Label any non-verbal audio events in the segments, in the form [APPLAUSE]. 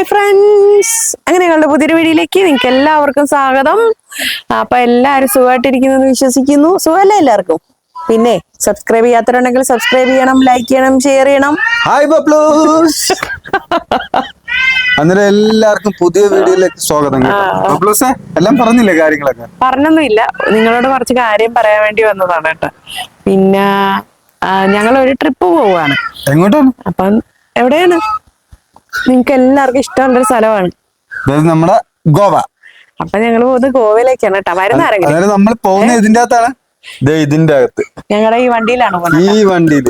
Hi friends അങ്ങനെ ഞങ്ങളുടെ പുതിയൊരു വീഡിയോയിലേക്ക് നിങ്ങൾക്ക് എല്ലാവർക്കും സ്വാഗതം. അപ്പൊ എല്ലാവരും സുഖമായിട്ടിരിക്കുന്നു എന്ന് വിശ്വസിക്കുന്നു. സുഖമല്ലേ എല്ലാവർക്കും? പിന്നെ സബ്സ്ക്രൈബ് ചെയ്യാത്തവരുണ്ടെങ്കിൽ സബ്സ്ക്രൈബ് ചെയ്യണം ലൈക്ക് ചെയ്യണം ഷെയർ ചെയ്യണം. ഹായ് ബബ്ലൂസ് അന്നേരം എല്ലാവർക്കും പുതിയ വീഡിയോയിലേക്ക് സ്വാഗതം. ബബ്ലൂസേ എല്ലാം പറഞ്ഞില്ലേ കാര്യങ്ങളൊക്കെ? പറഞ്ഞൊന്നുമില്ല. നിങ്ങളോട് കുറച്ച് കാര്യം പറയാൻ വേണ്ടി വന്നതാണ് കേട്ടോ. പിന്നെ ഞങ്ങൾ ഒരു ട്രിപ്പ് പോവാണ്. എങ്ങോട്ടാണ്? അപ്പം എവിടെയാണ്? നിങ്ങൾക്ക് എല്ലാവർക്കും ഇഷ്ടമുള്ളൊരു സ്ഥലമാണ്. നമ്മുടെ ഗോവ. അപ്പൊ ഞങ്ങൾ പോകുന്നത് ഗോവയിലേക്കാണ് കേട്ടോ. വരുന്ന ആരെങ്കിലും നമ്മൾ പോകുന്ന ഇതിന്റെ അകത്താണ്. ഇതിന്റെ അകത്ത്. ഞങ്ങളുടെ ഈ വണ്ടിയിലാണ് ഈ വണ്ടിയിൽ.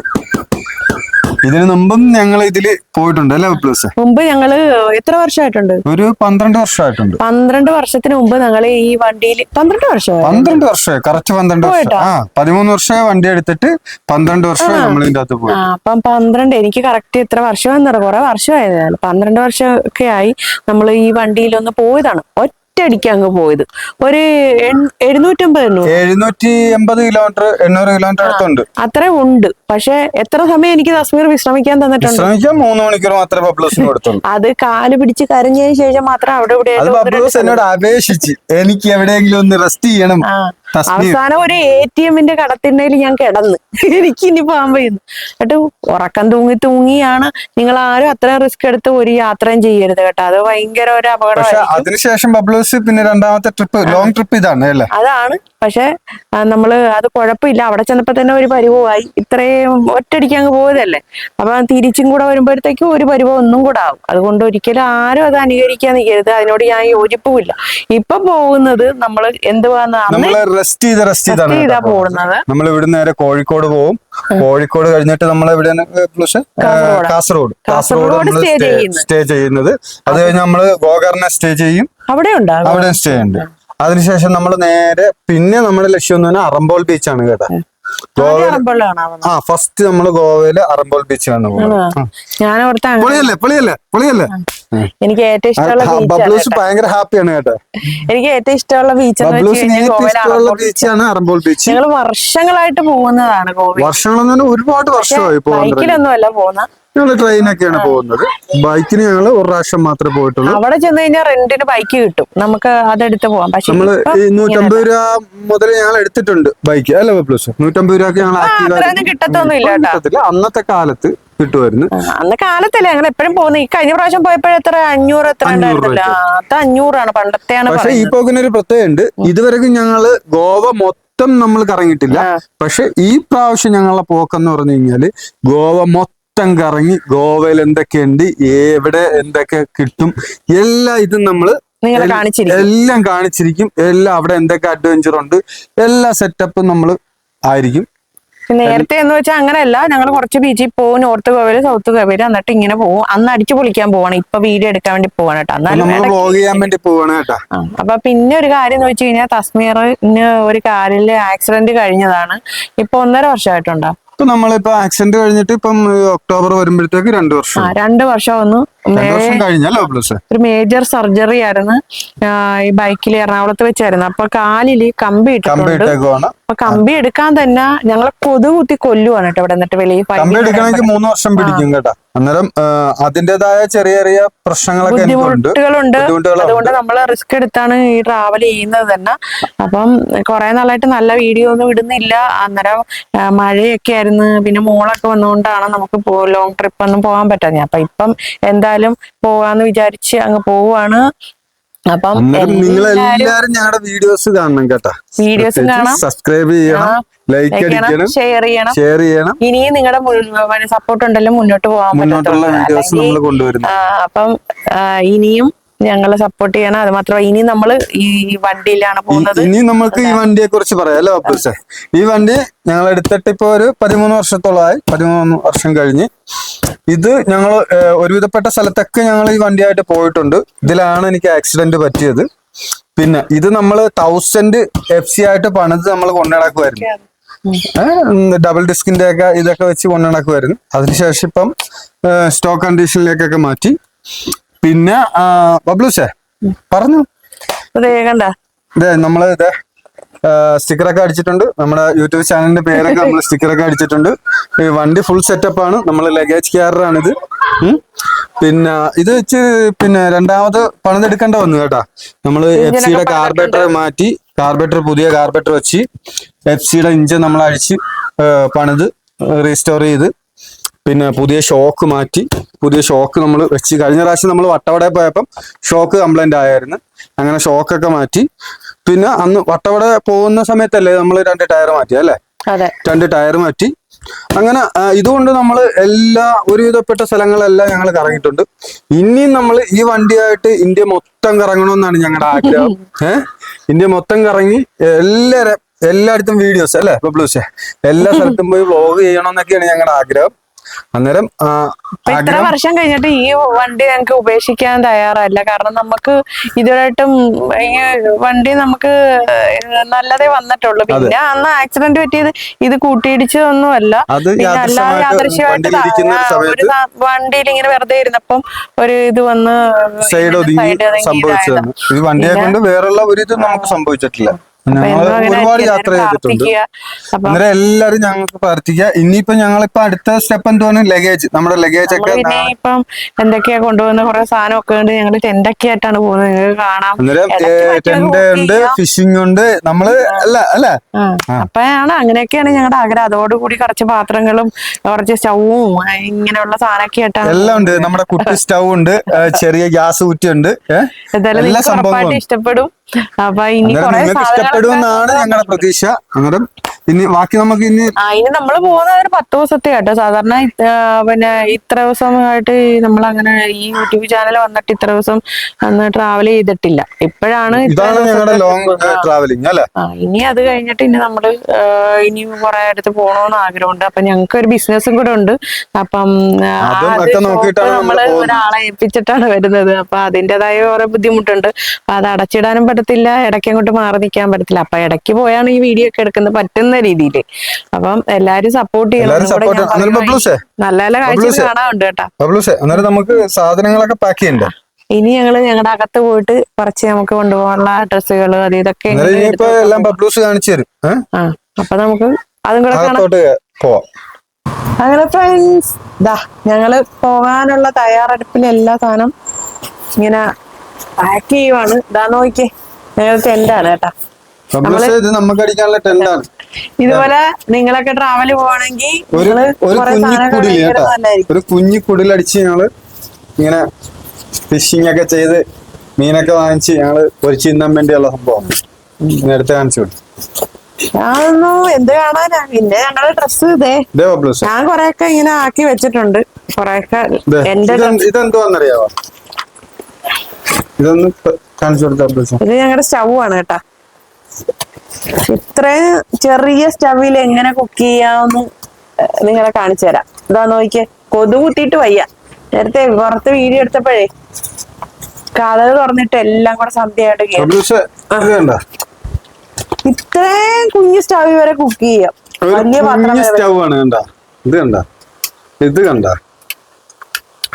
ഇതിനു മുമ്പും ഞങ്ങൾ ഇതിൽ പോയിട്ടുണ്ട് അല്ലേ പ്ലസ് മുമ്പ് ഞങ്ങൾ എത്ര വർഷമായിട്ടുണ്ട്? ഒരു പന്ത്രണ്ട് വർഷമായിട്ടുണ്ട്. പന്ത്രണ്ട് വർഷത്തിന് മുമ്പ് ഞങ്ങൾ ഈ വണ്ടിയിൽ പന്ത്രണ്ട് വർഷം പന്ത്രണ്ട് വർഷമായി കറക്റ്റ് പന്ത്രണ്ട് വർഷം. ആ പതിമൂന്ന് വർഷമായി വണ്ടി എടുത്തിട്ട് പന്ത്രണ്ട് വർഷം നമ്മൾ ഇതിന്റെ അകത്ത് പോയി. അപ്പം പന്ത്രണ്ട് എനിക്ക് കറക്റ്റ് എത്ര വർഷം എന്നറിയാം കുറെ വർഷമായതാണ്. പന്ത്രണ്ട് വർഷമൊക്കെ ആയി നമ്മൾ ഈ വണ്ടിയിൽ ഒന്ന് പോയതാണ് ഒറ്റയടിക്ക് അങ്ങ് പോയത്. ഒരു എഴുന്നൂറ്റമ്പത് എണ്ണൂറ്. എഴുന്നൂറ്റി എൺപത് കിലോമീറ്റർ എണ്ണൂറ് കിലോമീറ്റർ അടുത്തുണ്ട്. അത്ര ഉണ്ട്. പക്ഷെ എത്ര സമയം എനിക്ക് തസ്മീർ വിശ്രമിക്കാൻ തന്നിട്ടുണ്ട്? മൂന്ന് മണിക്കൂർ മാത്രമേ കൊടുത്തുള്ളൂ. അത് കാൽ പിടിച്ച് കരഞ്ഞതിന് ശേഷം മാത്രം അവിടെ ഇവിടെ അത് എന്നോട് അപേക്ഷിച്ച് എനിക്ക് എവിടെയെങ്കിലും ഒന്ന് റെസ്റ്റ് ചെയ്യണം. അവസാനം ഒരു എ ടി എമ്മിന്റെ കടത്തിണ്ടയിൽ ഞാൻ കിടന്ന്. എനിക്ക് ഇനി പോകാൻ വയ്യുന്നു എന്നിട്ട് ഉറക്കം തൂങ്ങി തൂങ്ങിയാണ്. നിങ്ങൾ ആരും അത്ര റിസ്ക് എടുത്ത് ഒരു യാത്രയും ചെയ്യരുത് കേട്ടോ. അത് ഭയങ്കര ഒരു അപകടം അതിനുശേഷം ബബ്ലൂസ് പിന്നെ രണ്ടാമത്തെ ട്രിപ്പ് ലോങ് ട്രിപ്പ് ഇതാണ് അല്ലേ? അതാണ്. പക്ഷെ നമ്മൾ അത് കുഴപ്പമില്ല. അവിടെ ചെന്നപ്പോ തന്നെ ഒരു പരിവമായി ഇത്രയും ഒറ്റടിക്ക് അങ്ങ് പോയതല്ലേ? അപ്പൊ തിരിച്ചും കൂടെ വരുമ്പോഴത്തേക്കും ഒരു പരിവം ഒന്നും കൂടെ ആവും. അതുകൊണ്ട് ഒരിക്കലും ആരും അത് അനുകരിക്കാൻ നിൽക്കരുത്. അതിനോട് ഞാൻ യോജിപ്പുമില്ല. ഇപ്പൊ പോകുന്നത് നമ്മൾ എന്തുവാന്ന് റെസ്റ്റ് ചെയ്ത് റെസ്റ്റ് ചെയ്താണ് പോകുന്നത്. നമ്മൾ ഇവിടെ നേരെ കോഴിക്കോട് പോവും. കോഴിക്കോട് കഴിഞ്ഞിട്ട് നമ്മൾ എവിടെയാണ് കാസർഗോഡ്. കാസർഗോഡ്. നമ്മൾ സ്റ്റേ ചെയ്യുന്നത്. അത് കഴിഞ്ഞ് നമ്മൾ ഗോകർണ സ്റ്റേ ചെയ്യും. അവിടെ അവിടെ സ്റ്റേ ഉണ്ട്. അതിനുശേഷം നമ്മൾ നേരെ പിന്നെ നമ്മുടെ ലക്ഷ്യം എന്ന് പറഞ്ഞാൽ അറമ്പോൾ ബീച്ചാണ് കേട്ടോ. ആ ഫസ്റ്റ് നമ്മൾ ഗോവയിൽ അറമ്പോൾ ബീച്ചിലാണ് പൊളിയല്ലേ പൊളിയല്ലേ പൊളിയല്ലേ? എനിക്ക് ഏറ്റവും ഇഷ്ടമുള്ള ബബ്ലൂസ് ഭയങ്കര ഹാപ്പിയാണ് കേട്ടോ. എനിക്ക് ഏറ്റവും ഇഷ്ടമുള്ള ബീച്ച് ഇഷ്ടമുള്ള ബീച്ചാണ് അറമ്പോൾ ബീച്ച്. ഞങ്ങൾ വർഷങ്ങളായിട്ട് പോകുന്നതാണ് വർഷങ്ങളെന്ന് പറഞ്ഞാൽ ഒരുപാട് വർഷമായി പോകുന്നത് ബൈക്കിലൊന്നും അല്ല പോകുന്ന. ഞങ്ങൾ ട്രെയിനൊക്കെയാണ് പോകുന്നത്. ബൈക്കിന് ഞങ്ങൾ ഒരു പ്രാവശ്യം മാത്രമേ പോയിട്ടുള്ളൂ. അവിടെ ചെന്ന് കഴിഞ്ഞാൽ റെന്റിന് ബൈക്ക് കിട്ടും. നമുക്ക് അതെടുത്ത് പോവാം. പക്ഷെ നമ്മൾ ഈ നൂറ്റമ്പത് രൂപ മുതൽ ഞങ്ങൾ എടുത്തിട്ടുണ്ട് ബൈക്ക് അല്ല പ്ലസ് നൂറ്റമ്പത് രൂപ ഞങ്ങൾ ആക്റ്റീവ് കിട്ടത്തൊന്നുമില്ല കേട്ടോ. കിട്ടത്തില്ല. അന്നത്തെ കാലത്ത് കിട്ടുമായിരുന്നു അന്ന് കാലത്തല്ലേ ഞങ്ങൾ എപ്പോഴും പോകുന്നത് ഈ കഴിഞ്ഞ പ്രാവശ്യം പോയപ്പോഴെത്ര അഞ്ഞൂറ് എത്ര അഞ്ഞൂറ് ഉണ്ടായിരുന്നില്ല? ആ, അത് അഞ്ഞൂറാണ് പണ്ടത്തെയാണ് പക്ഷേ ഈ പോകുന്ന ഒരു പ്രത്യേകമുണ്ട് ഇതുവരെക്കും ഞങ്ങൾ ഗോവ മൊത്തം നമ്മൾ കറങ്ങിയിട്ടില്ല. പക്ഷെ ഈ പ്രാവശ്യം ഞങ്ങളെ പോക്കെന്ന് പറഞ്ഞു കഴിഞ്ഞാൽ ഗോവ മൊത്തം കറങ്ങി ഗോവയിൽ എന്തൊക്കെയുണ്ട് എവിടെ എന്തൊക്കെ കിട്ടും എല്ലാ ഇതും കാണിച്ചിരിക്കും. എല്ലാം കാണിച്ചിരിക്കും. എല്ലാം അവിടെ എന്തൊക്കെ അഡ്വഞ്ചർ ഉണ്ട് എല്ലാ സെറ്റപ്പും നമ്മൾ ആയിരിക്കും. നേരത്തെ എന്ന് വെച്ചാൽ അങ്ങനെയല്ല ഞങ്ങൾ കുറച്ച് ബീച്ചിൽ പോകും നോർത്ത് ഗോവയിൽ സൗത്ത് ഗോവയിൽ എന്നിട്ട് ഇങ്ങനെ പോകും അന്ന് അടിച്ചു പൊളിക്കാൻ പോവാണ് ഇപ്പൊ വീഡിയോ എടുക്കാൻ വേണ്ടി പോവാണ് കേട്ടോ. നമ്മൾ അപ്പൊ പിന്നെ ഒരു കാര്യം എന്ന് വെച്ച് കഴിഞ്ഞാൽ തസ്മീറിന് ഒരു കാലിൽ ആക്സിഡന്റ് കഴിഞ്ഞതാണ്. ഇപ്പൊ ഒന്നര വർഷമായിട്ടുണ്ടോ? ഇപ്പൊ നമ്മളിപ്പോ ആക്സിഡന്റ് കഴിഞ്ഞിട്ട് ഇപ്പം ഒക്ടോബർ വരുമ്പോഴത്തേക്ക് രണ്ടു വർഷം രണ്ട് വർഷം ഒന്ന് ഒരു മേജർ സർജറി ആയിരുന്നു. ഈ ബൈക്കിൽ എറണാകുളത്ത് വെച്ചായിരുന്നു. അപ്പൊ കാലിൽ കമ്പി ഇട്ടിട്ടുണ്ട്. അപ്പൊ കമ്പി എടുക്കാൻ തന്നെ ഞങ്ങളെ കൊതു കുത്തി കൊല്ലുവാണ് കേട്ടോ ഇവിടെ. എന്നിട്ട് വെളിയിൽ മൂന്ന് വർഷം പിടിക്കും കേട്ടാ. അന്നേരം അതിന്റെതായ അതിന്റേതായ ചെറിയ ചെറിയ പ്രശ്നങ്ങളൊക്കെ ബുദ്ധിമുട്ടുകളുണ്ട്. അതുകൊണ്ട് നമ്മൾ റിസ്ക് എടുത്താണ് ഈ ട്രാവൽ ചെയ്യുന്നത് തന്നെ. അപ്പം കുറെ നാളായിട്ട് നല്ല വീഡിയോ ഒന്നും ഇടുന്നില്ല. അന്നേരം മഴയൊക്കെ ആയിരുന്നു. പിന്നെ മോളൊക്കെ വന്നുകൊണ്ടാണ് നമുക്ക് ലോങ് ട്രിപ്പ് ഒന്നും പോകാൻ പറ്റാഞ്ഞ അപ്പൊ ഇപ്പം എന്തായാലും പോവാന്ന് വിചാരിച്ച് അങ്ങ് പോവാണ്. അപ്പം നിങ്ങൾ എല്ലാരും ഞങ്ങളുടെ വീഡിയോസ് കാണണം കേട്ടോ. വീഡിയോസ് കാണാം. സബ്സ്ക്രൈബ് ചെയ്യണം ലൈക്ക് അടിക്കണം ഷെയർ ചെയ്യണം. ഷെയർ ചെയ്യണം. ഇനിയും നിങ്ങളുടെ സപ്പോർട്ട് ഉണ്ടല്ലോ മുന്നോട്ട് പോകാൻ കൊണ്ടുവരുന്നു. അപ്പം ഇനിയും ഞങ്ങളെ സപ്പോർട്ട് ചെയ്യണം. അത് മാത്രമല്ല ഇനി നമ്മൾ ഈ വണ്ടിയിലാണ് പോകുന്നത്. ഇനി നമുക്ക് ഈ വണ്ടിയെ കുറിച്ച് പറയാം. അല്ലേ അപ്പൂസേ ഈ വണ്ടി ഞങ്ങൾ എടുത്തിട്ട് ഇപ്പൊ ഒരു പതിമൂന്ന് വർഷത്തോളമായി പതിമൂന്ന് വർഷം കഴിഞ്ഞ്. ഇത് ഞങ്ങൾ ഒരുവിധപ്പെട്ട സ്ഥലത്തൊക്കെ ഞങ്ങൾ ഈ വണ്ടിയായിട്ട് പോയിട്ടുണ്ട്. ഇതിലാണ് എനിക്ക് ആക്സിഡന്റ് പറ്റിയത്. പിന്നെ ഇത് നമ്മൾ തൗസൻഡ് എഫ് സി ആയിട്ട് പണിത് നമ്മൾ കൊണ്ടുനടക്കുമായിരുന്നു ഡബിൾ ഡിസ്കിന്റെ ഒക്കെ ഇതൊക്കെ വെച്ച് കൊണ്ടുനടക്കുമായിരുന്നു അതിനുശേഷം ഇപ്പം സ്റ്റോക്ക് കണ്ടീഷനിലേക്കൊക്കെ മാറ്റി. പിന്നെ ബബ്ലൂസേ പറഞ്ഞു. കണ്ട. ഇതേ നമ്മൾ ഇതേ സ്റ്റിക്കറൊക്കെ അടിച്ചിട്ടുണ്ട്. നമ്മുടെ യൂട്യൂബ് ചാനലിന്റെ പേരൊക്കെ നമ്മൾ സ്റ്റിക്കറൊക്കെ അടിച്ചിട്ടുണ്ട്. ഈ വണ്ടി ഫുൾ സെറ്റപ്പ് ആണ്. നമ്മൾ ലഗേജ് ഇത്. പിന്നെ ഇത് വെച്ച് പിന്നെ രണ്ടാമത് പണിതെടുക്കേണ്ട വന്നു കേട്ടാ. നമ്മൾ എഫ് സിയുടെ കാർബേറ്റർ മാറ്റി കാർബേറ്റർ പുതിയ കാർബേറ്റർ വെച്ച് എഫ് സിയുടെ ഇഞ്ചൻ നമ്മൾ അഴിച്ച് പണിത് റീസ്റ്റോർ ചെയ്ത്. പിന്നെ പുതിയ ഷോക്ക് മാറ്റി പുതിയ ഷോക്ക് നമ്മൾ വെച്ച്. കഴിഞ്ഞ പ്രാവശ്യം നമ്മൾ വട്ടവട പോയപ്പം ഷോക്ക് കംപ്ലൈന്റ് ആയിരുന്നു. അങ്ങനെ ഷോക്കൊക്കെ മാറ്റി. പിന്നെ അന്ന് വട്ടവട പോകുന്ന സമയത്തല്ലേ നമ്മൾ രണ്ട് ടയർ മാറ്റി അല്ലേ? രണ്ട് ടയർ മാറ്റി. അങ്ങനെ ഇതുകൊണ്ട് നമ്മൾ എല്ലാ ഒരുവിധപ്പെട്ട സ്ഥലങ്ങളെല്ലാം ഞങ്ങൾ കറങ്ങിയിട്ടുണ്ട്. ഇനിയും നമ്മൾ ഈ വണ്ടിയായിട്ട് ഇന്ത്യ മൊത്തം കറങ്ങണമെന്നാണ് ഞങ്ങളുടെ ആഗ്രഹം. [LAUGHS] ഏഹ് ഇന്ത്യ മൊത്തം കറങ്ങി എല്ലാരും എല്ലായിടത്തും വീഡിയോസ് അല്ലേ? ബബ്ലൂസേ എല്ലാ സ്ഥലത്തും പോയി വ്ളോഗ് ചെയ്യണമെന്നൊക്കെയാണ് ഞങ്ങളുടെ ആഗ്രഹം. അന്നേരം ഇത്ര വർഷം കഴിഞ്ഞിട്ട് ഈ വണ്ടി ഞങ്ങൾക്ക് ഉപേക്ഷിക്കാൻ തയ്യാറല്ല. കാരണം നമുക്ക് ഇതുവരായിട്ടും ഈ വണ്ടി നമുക്ക് നല്ലതേ വന്നിട്ടുള്ളൂ. പിന്നെ അന്ന് ആക്സിഡന്റ് പറ്റിയത് ഇത് യാദൃശ്യമായിട്ട് സമയത്ത് ഒരു വണ്ടിയിൽ ഇങ്ങനെ വെറുതെ ഇരുന്നപ്പം ഒരു ഇത് വന്ന് സൈഡ് ഒതുങ്ങി സംഭവിച്ചതാണ് ഇത് വണ്ടിയെ കൊണ്ട് വേറെയുള്ള ഒരു ഇത് നമുക്ക് സംഭവിച്ചിട്ടില്ല. ഒരുപാട്. യാത്ര ചെയ്തിട്ടുണ്ട് അന്നേരം എല്ലാരും ഞങ്ങൾക്ക് പ്രാർത്ഥിക്കുക. ഇനിയിപ്പോ ഞങ്ങളിപ്പോ അടുത്ത സ്റ്റെപ്പ് എന്തുവാണ്? ലഗേജ് നമ്മുടെ ലഗേജ് ഒക്കെ ഇപ്പം എന്തൊക്കെയാ കൊണ്ടുവന്ന കുറെ സാധനമൊക്കെ ഉണ്ട്. ഞങ്ങൾ ടെന്റൊക്കെ ആയിട്ടാണ് പോകുന്നത്. നിങ്ങൾക്ക് കാണാം. അന്നേരം ടെന്റ് ഉണ്ട് ഫിഷിംഗ് ഉണ്ട്. നമ്മൾ അല്ല അല്ല. അപ്പഴാണ് അങ്ങനെയൊക്കെയാണ് ഞങ്ങളുടെ ആഗ്രഹം. അതോടുകൂടി കുറച്ച് പാത്രങ്ങളും കുറച്ച് സ്റ്റൗവും ഇങ്ങനെയുള്ള സാധനമൊക്കെ ആയിട്ടാണ് എല്ലാം ഉണ്ട്. നമ്മുടെ കുട്ടി സ്റ്റൗ ഉണ്ട്. ചെറിയ ഗ്യാസ് കുറ്റി ഉണ്ട്. എന്തായാലും ഇഷ്ടപ്പെടും. അപ്പൊ ഇനി കുറെ നിങ്ങൾക്ക് ഇഷ്ടപ്പെടുമെന്നാണ് ഞങ്ങളുടെ പ്രതീക്ഷ. അന്നേരം ഇനി ബാക്കി നമുക്ക് ഇനി ആ ഇനി നമ്മൾ പോകുന്നത് ഒരു പത്ത് ദിവസത്തെ കേട്ടോ സാധാരണ പിന്നെ ഇത്ര ദിവസമായിട്ട് നമ്മൾ അങ്ങനെ ഈ യൂട്യൂബ് ചാനൽ വന്നിട്ട് ഇത്ര ദിവസം അന്ന് ട്രാവൽ ചെയ്തിട്ടില്ല. ഇപ്പോഴാണ് ഇതാണ് ഞങ്ങളുടെ ലോങ് ട്രാവലിംഗ് അല്ലേ? ഇനി അത് കഴിഞ്ഞിട്ട് ഇനി നമ്മൾ ആ, ഇനി കുറെ അടുത്ത് പോകണമെന്ന് ആഗ്രഹമുണ്ട്. അപ്പൊ ഞങ്ങൾക്ക് ഒരു ബിസിനസ്സും കൂടെ ഉണ്ട്. അപ്പം നമ്മൾ ഒരാളെ ഏൽപ്പിച്ചിട്ടാണ് വരുന്നത്. അപ്പൊ അതിന്റെതായ കുറെ ബുദ്ധിമുട്ടുണ്ട്. അപ്പൊ അത് അടച്ചിടാനും പറ്റത്തില്ല. ഇടയ്ക്ക് അങ്ങോട്ട് മാറി നിൽക്കാൻ പറ്റത്തില്ല. അപ്പൊ ഇടയ്ക്ക് പോയാണ് ഈ വീഡിയോ ഒക്കെ എടുക്കുന്നത്. പറ്റുന്ന രീതിയിൽ അപ്പം എല്ലാരും സപ്പോർട്ട് ചെയ്യണം? നല്ല നല്ല കാഴ്ചകൾ? കാണാനുണ്ട് കേട്ടാ. അന്നേരം നമുക്ക് സാധനങ്ങളൊക്കെ പാക്ക് ചെയ്യണ്ടേ? ഇനി ഞങ്ങൾ ഞങ്ങളുടെ അകത്ത് പോയിട്ട് കുറച്ച് നമുക്ക് കൊണ്ടുപോകാനുള്ള ഡ്രസ്സുകൾ അത് ഇതൊക്കെ എല്ലാം ബബ്ലൂസ് കാണിച്ചു തരും. അപ്പൊ നമുക്ക് അതും കൂടെ പോവാം. അങ്ങനെ ഫ്രണ്ട്സ് ദാ ഞങ്ങൾ പോകാനുള്ള തയ്യാറെടുപ്പിൽ എല്ലാ സാധനം ഇങ്ങനെ പാക്ക് ചെയ്യുവാണ്. ഇതാ നോക്കിയേ. ഞങ്ങൾ ടെന്റാണ് കേട്ടാ. നമുക്ക് അടിക്കാനുള്ള ടെന്റാണ് ഇതുപോലെ നിങ്ങളൊക്കെ ട്രാവൽ പോവാണെങ്കിൽ ഒരു കുഞ്ഞിക്കുടിൽ കുഞ്ഞിക്കുടിൽ കേട്ടാ. ഒരു കുഞ്ഞി കുടിലടിച്ച് ഞങ്ങൾ ഇങ്ങനെ ഫിഷിംഗ് ഒക്കെ ചെയ്ത് മീനൊക്കെ വാങ്ങിച്ച് ഞങ്ങൾ പൊരിച്ച് തിന്നാൻ വേണ്ടിയുള്ള സംഭവം. നേരത്തെ കാണിച്ചു കൊടുത്തു. ഞാനൊന്നും എന്ത് കാണാനാ? പിന്നെ ഞങ്ങളുടെ ഡ്രസ് ഇതേ. ഞാൻ കൊറേയൊക്കെ ഇങ്ങനെ ആക്കി വെച്ചിട്ടുണ്ട്. കൊറേയൊക്കെ എന്റെ ഇതെന്ത്- ഇതെന്തുവാന്നറിയാവോ ഇതൊന്ന് കാണിച്ചു കൊടുത്ത ഇത് ഞങ്ങളുടെ സ്റ്റൗ ആണ് കേട്ടാ. ഇത്രയും ചെറിയ സ്റ്റവിൽ എങ്ങനെ കുക്ക് ചെയ്യാമെന്ന് നിങ്ങളെ കാണിച്ചു തരാം. ഇതാ നോക്കിയേ കൊതു കുത്തിയിട്ട് വയ്യ. നേരത്തെ പുറത്ത് വീഡിയോ എടുത്തപ്പോഴേ കഥകൾ തുറന്നിട്ട് എല്ലാം കൂടെ സന്ധ്യയായിട്ട് ഇത്രയും കുഞ്ഞു സ്റ്റവ് വരെ കുക്ക് ചെയ്യാം. വലിയ പാത്രം കുഞ്ഞി വരെ. സ്റ്റവ് ആണ് കണ്ട? ഇത് കണ്ട? ഇത് കണ്ട?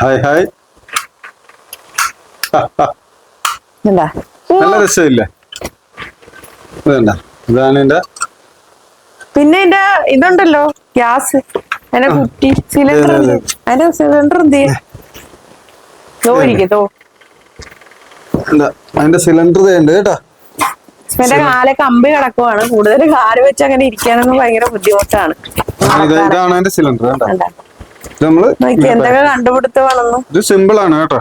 ഹായ് ഹായ്. നല്ല രസമില്ലേ? ഇതാണ് എന്റെ പിന്നെ എന്റെ ഇതുണ്ടല്ലോ ഗ്യാസ്. എന്റെ കുട്ടി സിലിണ്ടർ അതെ, അതെ. അതിന്റെ സിലിണ്ടർ എന്ത് ചെയ്യും? അതിന്റെ സിലിണ്ടർ ഉണ്ട് കേട്ടോ. എന്റെ കാലെ കമ്പി കിടക്കുവാണ്. കൂടുതൽ കാൽ വെച്ച് അങ്ങനെ ഇരിക്കാനൊന്നും ഭയങ്കര ബുദ്ധിമുട്ടാണ്. ഇതാണ് സിലിണ്ടർ കേട്ടാ. നമ്മൾ എന്തൊക്കെ കണ്ടുപിടുത്തമാണെന്നും. ഇത് സിമ്പിൾ ആണ് കേട്ടോ.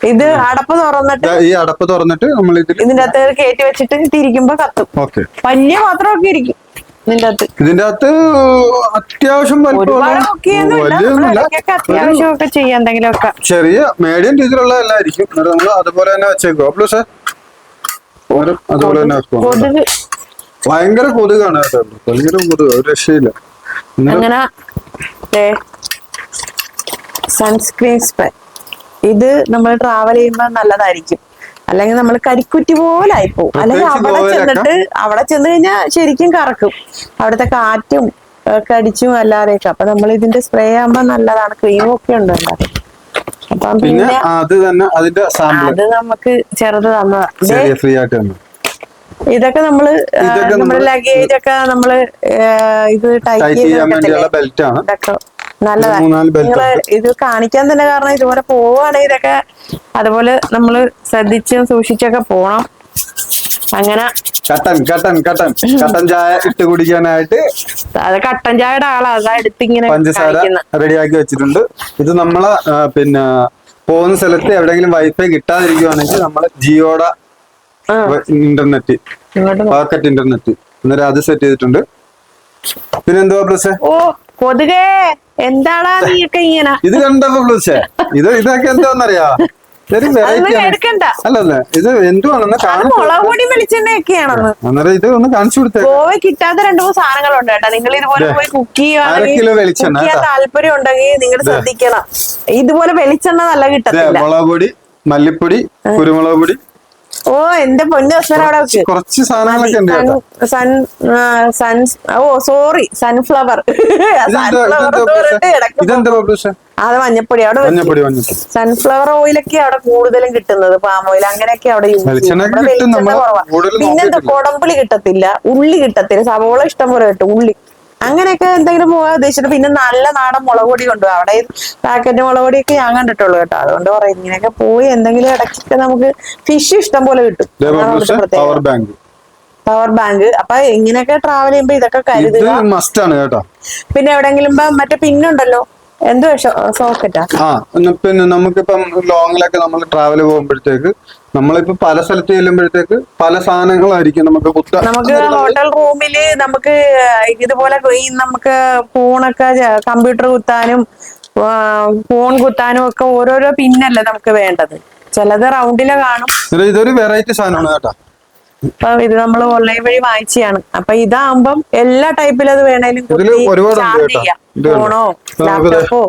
ഇത് അടപ്പ് തുറന്നിട്ട് ഈ അടപ്പ് തുറന്നിട്ട് നമ്മൾ ഇതിന്റെ അകത്ത് കയറ്റി വെച്ചിട്ട് തിരിക്കുമ്പോ കത്തും. ഓക്കെ. വലിയ പാത്രമൊക്കെ ഇരിക്കും ഇതിന്റെ അകത്ത്. അത്യാവശ്യം അത്യാവശ്യമൊക്കെ ചെയ്യാം എന്തെങ്കിലുമൊക്കെ. ചെറിയ മീഡിയം രീതിയിലുള്ള എല്ലായിരിക്കും എന്നിട്ട് നമ്മൾ അതുപോലെ തന്നെ വെച്ചേക്കോ പ്ലസ് അതുപോലെ തന്നെ ഭയങ്കര കൊതുകാണ് ഭയങ്കര കൊതുക്. ഒരു രക്ഷയില്ല. അങ്ങനെ സൺസ്ക്രീൻ സ്പ്രേ ഇത് നമ്മൾ ട്രാവൽ ചെയ്യുമ്പോൾ നല്ലതായിരിക്കും. അല്ലെങ്കിൽ നമ്മൾ കരിക്കുറ്റി പോലെ ആയിപ്പോവും അല്ലെങ്കിൽ അവിടെ ചെന്നിട്ട് അവിടെ ചെന്ന് കഴിഞ്ഞാൽ ശരിക്കും കറക്കും. അവിടുത്തെ കാറ്റും ഒക്കെ അടിച്ചും അല്ലാതെയൊക്കെ. അപ്പൊ നമ്മൾ ഇതിന്റെ സ്പ്രേ ആകുമ്പോൾ നല്ലതാണ്. ക്രീമും ഒക്കെ ഉണ്ട്. അപ്പം പിന്നെ അത് തന്നെ അതിന്റെ അത് നമുക്ക് ചെറുത് തന്നതാ. ചെറിയ ഫ്രീ ആയിട്ട് തന്നെ. ഇതൊക്കെ നമ്മൾ നമ്മുടെ ലഗേജ് ഒക്കെ നമ്മൾ ഇത് ടൈറ്റ് ചെയ്യാൻ ബെൽറ്റ് ആണ്. നല്ലതാണ് നിങ്ങൾ ഇത് കാണിക്കാൻ തന്നെ കാരണം ഇതുപോലെ പോവാണെങ്കിൽ ഇതൊക്കെ. അതുപോലെ നമ്മൾ ശ്രദ്ധിച്ചും സൂക്ഷിച്ചൊക്കെ പോണം. അങ്ങനെ കട്ടൻ കട്ടൻ കട്ടൻ. കട്ടൻ ചായ ഇട്ട് കുടിക്കാനായിട്ട് അത് കട്ടൻ ചായയുടെ ആളാ. അതാ എടുത്തിങ്ങനെ പഞ്ചസാര റെഡിയാക്കി വെച്ചിട്ടുണ്ട്. ഇത് നമ്മളെ പിന്നെ പോകുന്ന സ്ഥലത്ത് എവിടെങ്കിലും വൈഫൈ കിട്ടാതിരിക്കുവാണെങ്കിൽ നമ്മൾ ജിയോടെ ഇന്റർനെറ്റ് പാക്കറ്റ് ഇന്റർനെറ്റ്. അന്നേരം അത് സെറ്റ് ചെയ്തിട്ടുണ്ട്. പിന്നെന്തുവാ പ്ലസ് ഓ കൊതുകേ എന്താടാ [LAUGHS] നീയൊക്കെ ഇങ്ങനെ? ഇത് കണ്ടപ്പോ പ്ലസ് ഇത് ഇതൊക്കെ എന്താന്നറിയാ? അന്നേരം ഇത് ഒന്ന് കാണിച്ചു കൊടുത്തേ ഗോവ കിട്ടാത്ത രണ്ടു മൂന്ന് സാധനങ്ങളുണ്ട് കേട്ടോ. നിങ്ങൾ ഇതുപോലെ പോയി കുക്ക് ചെയ്യാൻ താല്പര്യം ഉണ്ടെങ്കിൽ നിങ്ങൾ ശ്രദ്ധിക്കണം. ഇതുപോലെ വെളിച്ചെണ്ണ നല്ല കിട്ടത്തില്ല. മുളക് പൊടി മല്ലിപ്പൊടി കുരുമുളക് പൊടി ഓ എന്റെ പൊന്നു അവിടെ കുറച്ച് സാധനങ്ങളൊക്കെ ഉണ്ട് സൺ സൺ ഓ സോറി സൺഫ്ലവർ. അത് മഞ്ഞപ്പൊടി അവിടെ സൺഫ്ലവർ ഓയിലൊക്കെ അവിടെ കൂടുതലും കിട്ടുന്നത്. പാം ഓയിൽ അങ്ങനെയൊക്കെ അവിടെ പിന്നെ. കൊടമ്പുളി കിട്ടത്തില്ല. ഉള്ളി കിട്ടത്തില്ല. സവോള ഇഷ്ടം പോലെ കിട്ടും. ഉള്ളി. അങ്ങനെയൊക്കെ എന്തെങ്കിലും പോകാൻ ഉദ്ദേശിച്ചിട്ട് പിന്നെ നല്ല നാടൻ മുളക് പൊടി കൊണ്ടുപോകും അവിടെ പാക്കറ്റ് മുളക് പൊടിയൊക്കെ ഞാൻ കണ്ടിട്ടുള്ളൂ കേട്ടോ. അതുകൊണ്ട് പറയും ഇങ്ങനെയൊക്കെ പോയി എന്തെങ്കിലും ഇടയ്ക്കൊക്കെ നമുക്ക് ഫിഷ് ഇഷ്ടം പോലെ കിട്ടും. പവർ ബാങ്ക് പവർ ബാങ്ക് അപ്പൊ ഇങ്ങനെയൊക്കെ ട്രാവൽ ചെയ്യുമ്പോ ഇതൊക്കെ ഇത് കരുതുക കേട്ടോ. പിന്നെ എവിടെങ്കിലും മറ്റേ പിന്നുണ്ടല്ലോ എന്തോ സോക്കറ്റാ പിന്നെ നമുക്കിപ്പം ലോങ്ങിലൊക്കെ നമ്മൾ ട്രാവൽ പോകുമ്പോഴത്തേക്ക് നമ്മളിപ്പോ പല സ്ഥലത്ത് ചെല്ലുമ്പോഴത്തേക്ക് പല സാധനങ്ങളായിരിക്കും നമുക്ക് കുത്ത നമുക്ക് ഹോട്ടൽ റൂമിൽ നമുക്ക് ഇതുപോലെ ഈ നമുക്ക് ഫോണൊക്കെ കമ്പ്യൂട്ടർ കുത്താനും ഫോൺ കുത്താനും ഒക്കെ ഓരോരോ പിന്നല്ലേ നമുക്ക് വേണ്ടത്. ചിലത് റൗണ്ടിൽ കാണും. ഇത് ഇതൊരു വെറൈറ്റി സാധനമാണ് കേട്ടോ. അപ്പൊ ഇത് നമ്മൾ ഓൺലൈൻ വഴി വാങ്ങിച്ചാണ് അപ്പൊ ഇതാകുമ്പം എല്ലാ ടൈപ്പിലും അത് വേണേലും? ഫോണോ ലാപ്ടോപ്പോ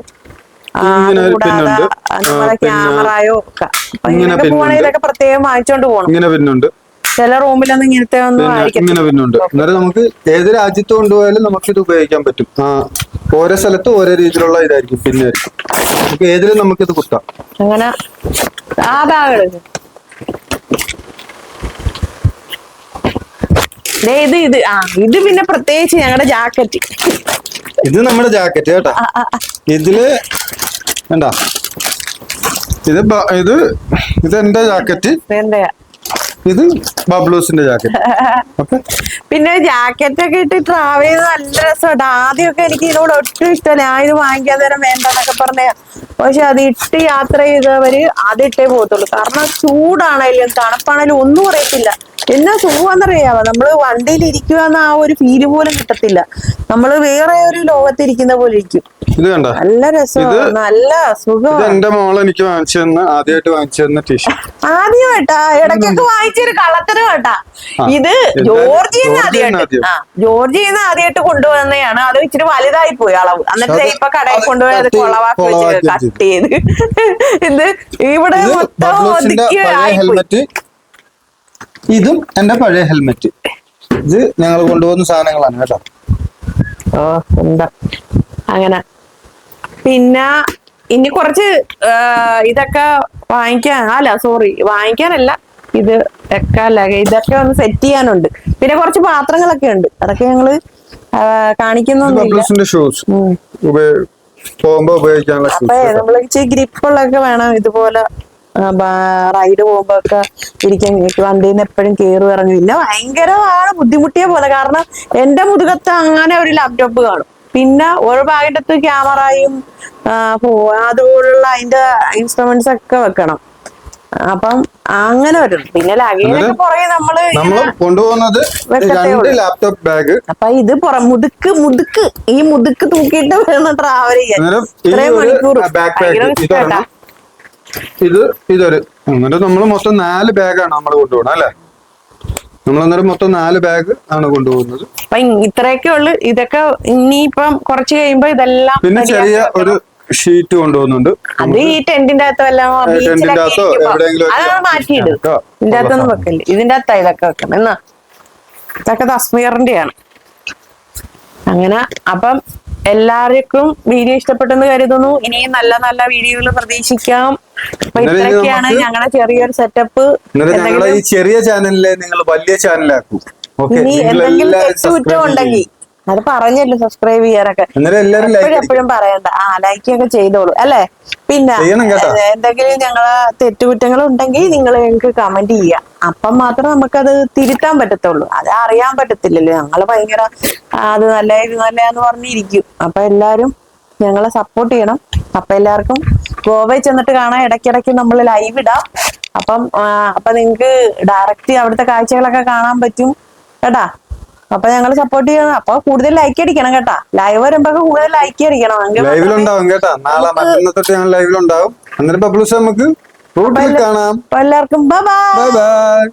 കൂടാതെ പിന്നുണ്ട്. നമ്മുടെ ക്യാമറയോ ഒക്കെ. ഇങ്ങനെ ഇങ്ങനെയൊക്കെ പിന്നുണ്ട്. പോവാണെങ്കിൽ ഇതൊക്കെ പ്രത്യേകം വാങ്ങിച്ചോണ്ട് പോകണം ഇങ്ങനെ പിന്നുണ്ട്. ചില റൂമിലൊന്നും ഇങ്ങനത്തെ ഒന്നും ആയിരിക്കും ഇങ്ങനെ പിന്നുണ്ട്. അന്നേരം നമുക്ക് ഏത് രാജ്യത്ത് കൊണ്ടുപോയാലും നമുക്ക് ഇത് ഉപയോഗിക്കാൻ പറ്റും. ആ ഓരോ സ്ഥലത്തും ഓരോ രീതിയിലുള്ള ഇതായിരിക്കും പിന്നെ നമുക്ക് ഏതിലും നമുക്കിത് കുത്താം. അങ്ങനെ ആ ബാഗ് എടുക്ക് ദേ ഇത് ഇത് ആ ഇത് പിന്നെ പ്രത്യേകിച്ച് ഞങ്ങളുടെ ജാക്കറ്റ്. ഇത് നമ്മുടെ ജാക്കറ്റ് കേട്ടോ. ഇതിൽ എന്താ ഇത് ഇത് ഇത് എന്റെ ജാക്കറ്റ്. ഇത് ബബ്ലൂസിന്റെ ജാക്കറ്റ്. പിന്നെ ജാക്കറ്റ് ഒക്കെ ഇട്ട് ട്രാവൽ ചെയ്ത് നല്ല രസമുണ്ട് ആദ്യമൊക്കെ എനിക്ക് ഇതിനോട് ഒട്ടും ഇഷ്ടമല്ല. ഞാൻ ഇത് വാങ്ങിക്കാൻ തരം വേണ്ടെന്നൊക്കെ പറഞ്ഞ പക്ഷെ അത് ഇട്ട് യാത്ര ചെയ്തവര് അതിട്ടേ പോകത്തുള്ളൂ. കാരണം ചൂടാണേലും തണുപ്പാണേലും ഒന്നും അറിയത്തില്ല. എന്നാ സുഖമാണെന്നറിയാമോ നമ്മൾ വണ്ടിയിൽ ഇരിക്കുക എന്ന ആ ഒരു ഫീൽ പോലും കിട്ടത്തില്ല. നമ്മൾ വേറെ ഒരു ലോകത്തിരിക്കുന്ന പോലെ ഇരിക്കും. ഇത് കണ്ട? നല്ല രസമാണ്. നല്ല ഇത് സുഖമാണ് എന്റെ മോൾ എനിക്ക് വാങ്ങിച്ചു തന്ന ആദ്യമായിട്ട് വാങ്ങിച്ചു തന്ന ടീഷർട്ട്. ആദ്യമായിട്ടാ? ഇടയ്ക്കൊക്കെ വാങ്ങിച്ചൊരു കള്ളത്തരം കേട്ടാ ഇത് എന്തായാലും ജോർജിന്ന് ജോർജിയന്ന് ആദ്യമായിട്ട്. ആദ്യം. ആ ജോർജിന്ന് ആദ്യമായിട്ട് കൊണ്ടുവന്നതാണ് അത് ഇച്ചിരി വലുതായി പോയി അളവ്. എന്നിട്ട് ദേ ഇപ്പൊ കടയിൽ അത് കൊണ്ടുപോയി അത് കട്ട് കൊളവാക്കി വെച്ച് കൊളവാക്കി കട്ട് ചെയ്ത്. ഇത് ഇവിടെ ഇത് മൊത്തം ബബ്ലൂസിന്റെ ഒതുക്കി പഴയ ആയിപ്പോയി. ഹെൽമെറ്റ് ഇതും എന്റെ പഴയ ഹെൽമെറ്റ് ഇത് ഞങ്ങൾ കൊണ്ടുപോകുന്ന സാധനങ്ങളാണ് കേട്ടോ. ഓ എന്താ? അങ്ങനെ. പിന്നെ ഇനി കുറച്ച് ഇതൊക്കെ വാങ്ങിക്കാൻ അല്ല സോറി വാങ്ങിക്കാനല്ല. ഇത് ഒക്കെ ഇതൊക്കെ ഒന്ന് സെറ്റ് ചെയ്യാനുണ്ട്. പിന്നെ കുറച്ച് പാത്രങ്ങളൊക്കെ ഉണ്ട്. അതൊക്കെ ഞങ്ങൾ കാണിക്കുന്നുണ്ട് കാണിക്കുന്നൊന്നുമില്ല. ഷൂസ്. പോകുമ്പോ ഉപയോഗിക്കാനുള്ള ഗ്രിപ്പുള്ളൊക്കെ വേണം ഇതുപോലെ റൈഡ് പോകുമ്പോ ഒക്കെ ഇരിക്കാൻ വണ്ടിയിൽ നിന്ന് എപ്പോഴും കയറി ഇറങ്ങി. പിന്നെ ഭയങ്കരമാണ് ബുദ്ധിമുട്ടിയ പോലെ. കാരണം എന്റെ മുതുകത്ത് അങ്ങനെ ഒരു ലാപ്ടോപ്പ് കാണും. പിന്നെ ഒരു ഭാഗത്ത് ക്യാമറയും അതുപോലുള്ള അതിന്റെ ഇൻസ്ട്രുമെന്റ്സ് ഒക്കെ വെക്കണം. അപ്പം അങ്ങനെ വരും. പിന്നെ ലഗേജൊക്കെ പുറകെ നമ്മൾ നമ്മൾ കൊണ്ടുപോകുന്നത് രണ്ട് ലാപ്ടോപ്പ് ബാഗ് അപ്പൊ ഇത് മുതുക്ക് മുതുക്ക്. ഈ മുതുക്ക് തൂക്കിയിട്ട് വരുന്ന ട്രാവൽ ചെയ്യാൻ. ഇത്രയും മണിക്കൂർ ഭയങ്കര ഇത് ഇതൊരു എന്നിട്ട് നമ്മൾ മൊത്തം നാല് ബാഗാണ് നമ്മൾ കൊണ്ടുപോകണം അല്ലേ? നമ്മൾ അന്നേരം മൊത്തം നാല് ബാഗ് ആണ് കൊണ്ടുപോകുന്നത്. അപ്പൊ ഇത്രയൊക്കെ ഉള്ളു. ഇതൊക്കെ ഇനിയിപ്പം കുറച്ച് കഴിയുമ്പോ ഇതെല്ലാം പിന്നെ ചെറിയ ഒരു ഷീറ്റ് കൊണ്ടുപോകുന്നുണ്ട്. അത് ഈ ടെന്റിന്റെ അകത്തോ എവിടെയെങ്കിലും അതാണ് മാറ്റിയിടും ഇതിന്റെ അകത്തൊന്നും വെക്കല്ലേ. ഇതിന്റെ അകത്താ ഇതൊക്കെ വെക്കണം. എന്നാ ഇതൊക്കെ തസ്മീറിന്റെയാണ് അങ്ങനെ അപ്പം എല്ലാവർക്കും വീഡിയോ ഇഷ്ടപ്പെട്ടെന്ന് കരുതുന്നു. ഇനിയും നല്ല നല്ല വീഡിയോകൾ പ്രതീക്ഷിക്കാം. അപ്പൊ ഇത്രയൊക്കെയാണ് ഞങ്ങളുടെ ചെറിയൊരു സെറ്റപ്പ് ഞങ്ങളെ ഈ ചെറിയ ചാനലിലെ നിങ്ങൾ വലിയ ചാനലാക്കും ഇനി എന്തെങ്കിലും തെറ്റുകുറ്റം ഉണ്ടെങ്കിൽ അത് പറഞ്ഞല്ലോ സബ്സ്ക്രൈബ് ചെയ്യാനൊക്കെ. എപ്പോഴും പറയണ്ട. ആ ലൈക്ക് ഒക്കെ ചെയ്തോളൂ അല്ലേ? പിന്നെ. എന്തെങ്കിലും ഞങ്ങളെ തെറ്റുകുറ്റങ്ങൾ ഉണ്ടെങ്കിൽ നിങ്ങൾ ഞങ്ങൾക്ക് കമന്റ് ചെയ്യാം. അപ്പം മാത്രം നമുക്കത് തിരുത്താൻ പറ്റത്തുള്ളൂ. അത് അറിയാൻ പറ്റത്തില്ലല്ലോ. ഞങ്ങൾ ഭയങ്കര അത് നല്ല ഇത് നല്ലതെന്ന് പറഞ്ഞിരിക്കും. അപ്പൊ എല്ലാരും ഞങ്ങളെ സപ്പോർട്ട് ചെയ്യണം. അപ്പൊ എല്ലാവർക്കും ഗോവയിൽ ചെന്നിട്ട് കാണാൻ ഇടയ്ക്കിടയ്ക്ക് നമ്മൾ ലൈവ് ഇടാം. അപ്പം അപ്പൊ നിങ്ങക്ക് ഡയറക്റ്റ് അവിടുത്തെ കാഴ്ചകളൊക്കെ കാണാൻ പറ്റും കേട്ടാ. അപ്പൊ ഞങ്ങൾ സപ്പോർട്ട് ചെയ്യണം. അപ്പൊ കൂടുതൽ ലൈക്ക് അടിക്കണം കേട്ടാ. ലൈവ് വരുമ്പോ കൂടുതൽ ലൈക്ക് അടിക്കണം. ലൈവിലുണ്ടാവും കേട്ടാ. നാളെ ഞാൻ ലൈവിലുണ്ടാവും അന്നേരം നമുക്ക് എല്ലാവർക്കും ബൈ ബൈ